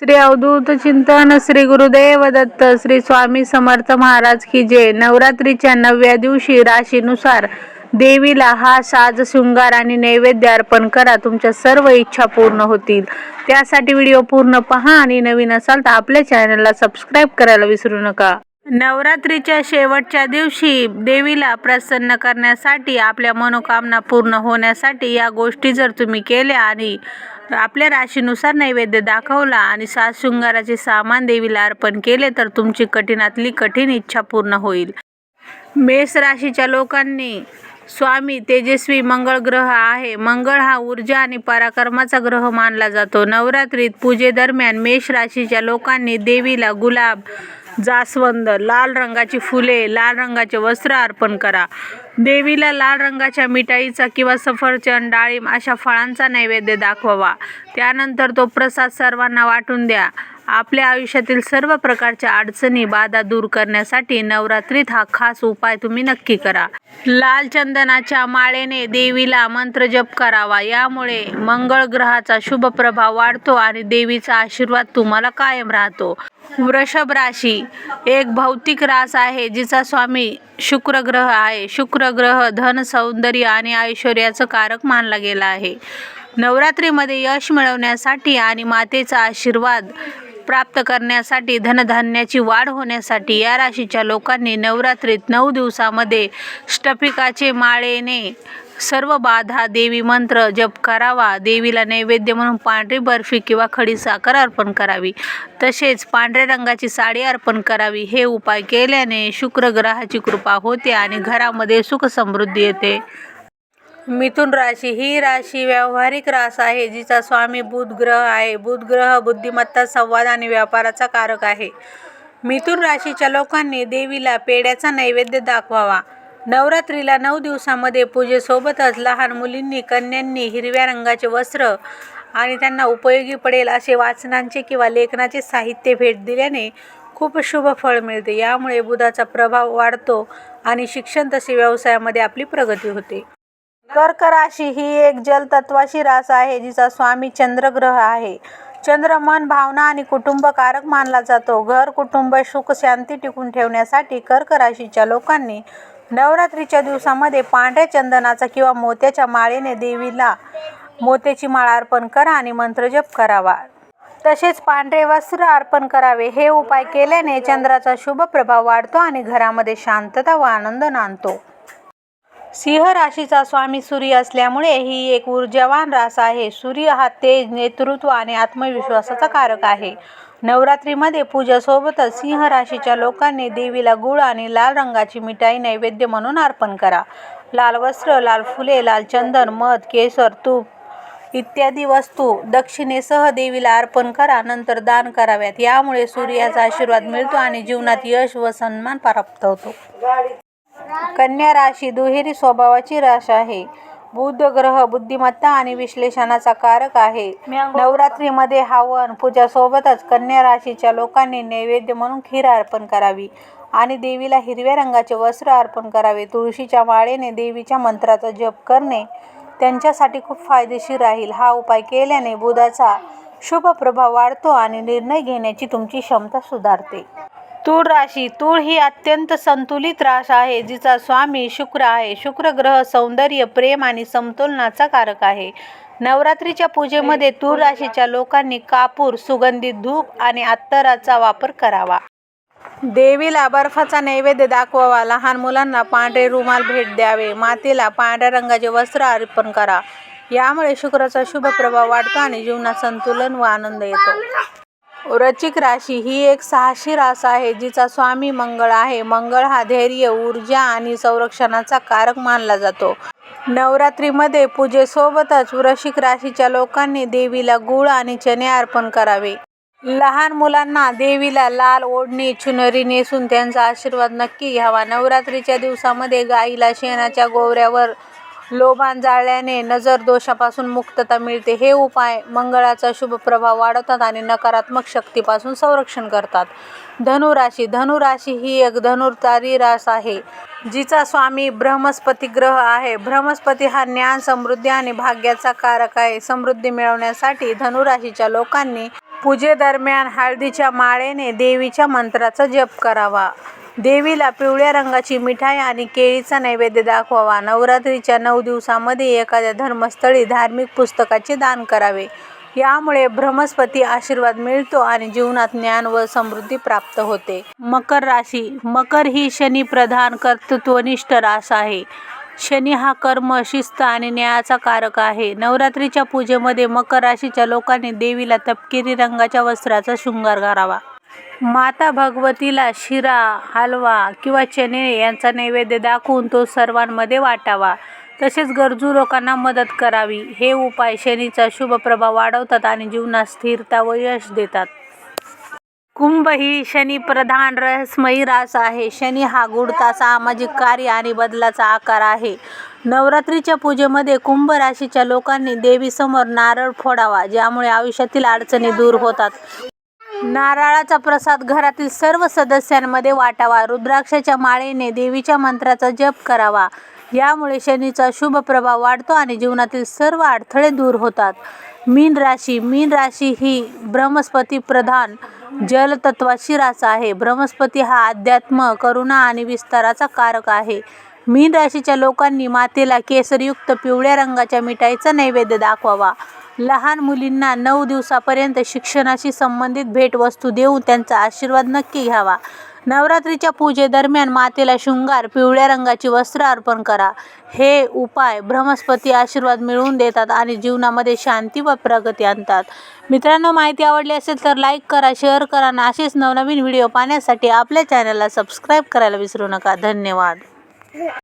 श्री अवधूत चिंतन श्री गुरुदेव दत्त श्री स्वामी समर्थ महाराज की जय. नवरात्रीच्या नवव्या दिवशी राशीनुसार देवीला हा साज शृंगार आणि नैवेद्य अर्पण करा. तुमच्या सर्व इच्छा पूर्ण होतील. त्यासाठी व्हिडिओ पूर्ण पहा आणि नवीन असाल तर आपल्या चॅनलला सबस्क्राईब करायला विसरू नका. नवरात्रीच्या शेवटच्या दिवशी देवीला प्रसन्न करण्यासाठी आपल्या मनोकामना पूर्ण होण्यासाठी या गोष्टी जर तुम्ही केल्या आणि आपल्या राशीनुसार नैवेद्य दाखवला आणि सात शृंगाराचे सामान देवीला अर्पण केले तर तुमची कठीणातली कठीण इच्छा पूर्ण होईल. मेष राशीच्या लोकांनी स्वामी तेजस्वी मंगळ ग्रह आहे. मंगळ हा ऊर्जा आणि पराक्रमाचा ग्रह मानला जातो. नवरात्रीत पूजेदरम्यान मेष राशीच्या लोकांनी देवीला गुलाब जास्वंद लाल रंगाची फुले लाल रंगाचे वस्त्र अर्पण करा. देवीला लाल रंगाच्या मिठाईचा किंवा सफरचंद डाळिंब अशा फळांचा नैवेद्य दाखवावा. त्यानंतर तो प्रसाद सर्वांना वाटून द्या. आपल्या आयुष्यातील सर्व प्रकारच्या अडचणी बाधा दूर करण्यासाठी नवरात्रीत हा खास उपाय तुम्ही नक्की करा. लाल चंदनाच्या माळेने देवीला मंत्र जप करावा. यामुळे मंगळ ग्रहाचा शुभ प्रभाव वाढतो आणि देवीचा आशीर्वाद तुम्हाला कायम राहतो. वृषभ राशी एक भौतिक रास आहे जिचा स्वामी शुक्र ग्रह आहे. शुक्र ग्रह धन सौंदर्य आणि ऐश्वर्याचं कारक मानला गेला आहे. नवरात्रीमध्ये यश मिळवण्यासाठी आणि मातेचा आशीर्वाद प्राप्त करण्यासाठी धनधान्याची वाढ होण्यासाठी या राशीच्या लोकांनी नवरात्रीत नऊ दिवसामध्ये स्टफिकाचे माळेने सर्व बाधा देवी मंत्र जप करावा. देवीला नैवेद्य म्हणून पांढरी बर्फी किंवा खडी साखर अर्पण करावी. तसेच पांढऱ्या रंगाची साडी अर्पण करावी. हे उपाय केल्याने शुक्र ग्रहाची कृपा होते आणि घरामध्ये सुख समृद्धी येते. मिथुन राशी ही राशी व्यावहारिक रास आहे जिचा स्वामी बुध ग्रह आहे. बुध ग्रह बुद्धिमत्ता संवाद आणि व्यापाराचा कारक आहे. मिथुन राशीच्या लोकांनी देवीला पेड्याचा नैवेद्य दाखवावा. नवरात्रीला नऊ दिवसामध्ये पूजेसोबतच लहान मुलींनी कन्यांनी हिरव्या रंगाचे वस्त्र आणि त्यांना उपयोगी पडेल असे वाचनांचे किंवा लेखनाचे साहित्य भेट दिल्याने खूप शुभ फळ मिळते. यामुळे बुधाचा प्रभाव वाढतो आणि शिक्षण तसे व्यवसायामध्ये आपली प्रगती होते. कर्क राशी ही एक जलतत्वाशी रास आहे जिचा स्वामी चंद्रग्रह आहे. चंद्र मन भावना आणि कुटुंब कारक मानला जातो. घर कुटुंब सुख शांती टिकून ठेवण्यासाठी कर्क राशीच्या लोकांनी नवरात्रीच्या दिवसामध्ये पांढऱ्या चंदनाचा किंवा मोत्याच्या माळेने देवीला मोत्याची माळ अर्पण करा आणि मंत्रजप करावा. तसेच पांढरे वस्त्र अर्पण करावे. हे उपाय केल्याने चंद्राचा शुभ प्रभाव वाढतो आणि घरामध्ये शांतता व आनंद नांदतो. सिंह राशीचा स्वामी सूर्य असल्यामुळे ही एक ऊर्जावान रास आहे. सूर्य हा तेज नेतृत्व आणि आत्मविश्वासाचा कारक आहे. नवरात्रीमध्ये पूजासोबतच सिंह राशीच्या लोकांनी देवीला गुळ आणि लाल रंगाची मिठाई नैवेद्य म्हणून अर्पण करा. लाल वस्त्र लाल फुले लाल चंदन मध केसर तूप इत्यादी वस्तू दक्षिणेसह देवीला अर्पण करा नंतर दान कराव्यात. यामुळे सूर्याचा आशीर्वाद मिळतो आणि जीवनात यश व सन्मान प्राप्त होतो. कन्या राशी दुहेरी स्वभावाची राश आहे. बुध ग्रह बुद्धिमत्ता आणि विश्लेषणाचा कारक आहे. नवरात्रीमध्ये हवन पूजासोबतच कन्या राशीच्या लोकांनी नैवेद्य म्हणून खीर अर्पण करावी आणि देवीला हिरव्या रंगाचे वस्त्र अर्पण करावे. तुळशीच्या माळेने देवीच्या मंत्राचा जप करणे त्यांच्यासाठी खूप फायदेशीर राहील. हा उपाय केल्याने बुधाचा शुभ प्रभाव वाढतो आणि निर्णय घेण्याची तुमची क्षमता सुधारते. तूळ राशी तूळ ही अत्यंत संतुलित राश आहे जिचा स्वामी शुक्र आहे. शुक्र ग्रह सौंदर्य प्रेम आणि समतोलनाचा कारक आहे. नवरात्रीच्या पूजेमध्ये तूळ राशीच्या लोकांनी कापूर सुगंधित धूप आणि अत्तराचा वापर करावा. देवीला बर्फाचा नैवेद्य दाखवावा. लहान मुलांना पांढरे रुमाल भेट द्यावे. मातेला पांढऱ्या रंगाचे वस्त्र अर्पण करा. यामुळे शुक्राचा शुभ प्रभाव वाढतो आणि जीवनात संतुलन व आनंद येतो. वृश्चिक राशी ही एक साहसी रास आहे जिचा स्वामी मंगळ आहे. मंगळ हा धैर्य ऊर्जा आणि संरक्षणाचा कारक मानला जातो. नवरात्रीमध्ये पूजेसोबतच वृश्चिक राशीच्या लोकांनी देवीला गुळ आणि चणे अर्पण करावे. लहान मुलांना देवीला लाल ओढणी चुनरी नेसून त्यांचा आशीर्वाद नक्की घ्यावा. नवरात्रीच्या दिवसामध्ये गाईला शेणाच्या गोवऱ्यावर लोभान जाळल्याने नजर दोषापासून मुक्तता मिळते. हे उपाय मंगळाचा शुभ प्रभाव वाढवतात आणि नकारात्मक शक्तीपासून संरक्षण करतात. धनुराशी धनुराशी ही एक धनुर्तारी रास आहे जिचा स्वामी बृहस्पती ग्रह आहे. बृहस्पती हा ज्ञान समृद्धी आणि भाग्याचा कारक आहे. समृद्धी मिळवण्यासाठी धनुराशीच्या लोकांनी पूजेदरम्यान हळदीच्या माळेने देवीच्या मंत्राचा जप करावा. देवीला पिवळ्या रंगाची मिठाई आणि केळीचा नैवेद्य दाखवावा. नवरात्रीच्या नऊ दिवसामध्ये एखाद्या धर्मस्थळी धार्मिक पुस्तकाचे दान करावे. यामुळे ब्रह्मस्पती आशीर्वाद मिळतो आणि जीवनात ज्ञान व समृद्धी प्राप्त होते. मकर राशी. मकर ही शनी प्रधान कर्तृत्वनिष्ठ रास आहे. शनी हा कर्म शिस्त आणि न्यायाचा कारक आहे. नवरात्रीच्या पूजेमध्ये मकर राशीच्या लोकांनी देवीला तपकिरी रंगाच्या वस्त्राचा शृंगार करावा. माता भगवतीला शिरा हलवा किंवा चणे यांचा नैवेद्य दाखवून तो सर्वांमध्ये वाटावा. तसेच गरजू लोकांना मदत करावी. हे उपाय शनीचा शुभ प्रभाव वाढवतात आणि जीवनात स्थिरता व यश देतात. कुंभ ही शनी प्रधान रहस्यमयी रास आहे. शनी हा गुढता सामाजिक कार्य आणि बदलाचा आकार आहे. नवरात्रीच्या पूजेमध्ये कुंभ राशीच्या लोकांनी देवीसमोर नारळ फोडावा ज्यामुळे आयुष्यातील अडचणी दूर होतात. नारळाचा प्रसाद घरातील सर्व सदस्यांमध्ये वाटावा. रुद्राक्षाच्या माळेने देवीच्या मंत्राचा जप करावा. यामुळे शनीचा शुभ प्रभाव वाढतो आणि जीवनातील सर्व अडथळे दूर होतात. मीन राशी मीन राशी ही ब्रह्मस्पती प्रधान जलतत्वाशी रास आहे. ब्रह्मस्पती हा अध्यात्म करुणा आणि विस्ताराचा कारक आहे. मीन राशीच्या लोकांनी मातेला केसरयुक्त पिवळ्या रंगाच्या मिठाईचा नैवेद्य दाखवावा. लहान मुलींना नऊ दिवसापर्यंत शिक्षणाशी संबंधित भेटवस्तू देऊन त्यांचा आशीर्वाद नक्की घ्यावा. नवरात्रीच्या पूजेदरम्यान मातेला शृंगार पिवळ्या रंगाची वस्त्र अर्पण करा. हे उपाय ब्रह्मस्पती आशीर्वाद मिळवून देतात आणि जीवनामध्ये शांती व प्रगती आणतात. मित्रांनो माहिती आवडली असेल तर लाईक करा शेअर करा आणि असेच नवनवीन व्हिडिओ पाहण्यासाठी आपल्या चॅनलला सबस्क्राईब करायला विसरू नका. धन्यवाद.